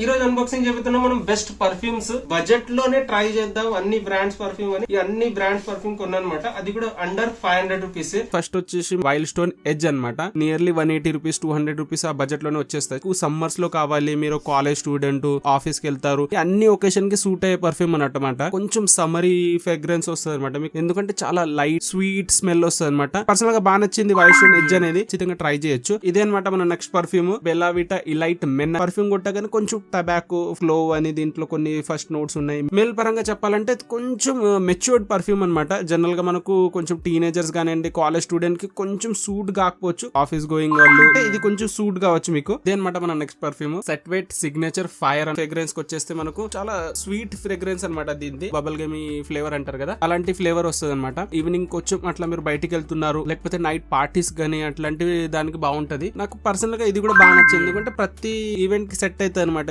ఈ రోజు అన్బాక్సింగ్ చెబుతున్నాం మనం బెస్ట్ పర్ఫ్యూమ్స్ బడ్జెట్లోనే ట్రై చేద్దాం. అన్ని బ్రాండ్స్ పర్ఫ్యూమ్ అని. ఈ అన్ని బ్రాండ్స్ పర్ఫ్యూమ్ కొన్నమాట అది కూడా under five hundred rupees first వచ్చేసి వైల్డ్ స్టోన్ ఎడ్జ్ అన్నమాట. Nearly one eighty rupees two hundred rupees ఆ బడ్జెట్లోనే వచ్చేస్తాయి. సమ్మర్స్లో కావాలి. మీరు కాలేజ్ స్టూడెంట్ ఆఫీస్కి వెళ్తారు. అన్ని ఒకేషన్కి సూట్ అయ్యే పర్ఫ్యూమ్ అన్నమాట. కొంచెం సమ్మరీ ఫ్రెగ్రెన్స్ వస్తుంది అనమాట మీకు. ఎందుకంటే చాలా లైట్ స్వీట్ స్మెల్ వస్తుంది అనమాట పర్సనల్గా బాగా నచ్చింది వైల్డ్ స్టోన్ ఎడ్జ్ అనేది. ఖచ్చితంగా ట్రై చేయొచ్చు. ఇదే అనమాట మన next perfume Bellavita elite men perfume కొట్టగానే కొంచెం టబాకో ఫ్లో అని దీంట్లో కొన్ని ఫస్ట్ నోట్స్ ఉన్నాయి. మెల్ పరంగా చెప్పాలంటే కొంచెం మెచ్యూర్డ్ పర్ఫ్యూమ్ అనమాట జనరల్గా మనకు కొంచెం టీనేజర్స్ కానివ్వండి కాలేజ్ స్టూడెంట్కి కొంచెం సూట్ కాకపోవచ్చు. ఆఫీస్ గోయింగ్ వాళ్ళు. అంటే ఇది కొంచెం సూట్ కావచ్చు మీకు. ఇదేనమాట మన next perfume set wet signature fire fragrance వచ్చేస్తే మనకు చాలా స్వీట్ ఫ్రేగ్రెన్స్ అనమాట దీనిది. బబల్ గమి ఫ్లేవర్ అంటారు కదా. అలాంటి ఫ్లేవర్ వస్తుంది అనమాట ఈవినింగ్ కొంచెం అట్లా మీరు బయటికి వెళ్తున్నారు. లేకపోతే నైట్ పార్టీస్ గానీ అట్లాంటివి దానికి బాగుంటది. నాకు పర్సనల్గా ఇది కూడా బాగా నచ్చింది. ఎందుకంటే ప్రతి ఈవెంట్కి సెట్ అవుతుంది అనమాట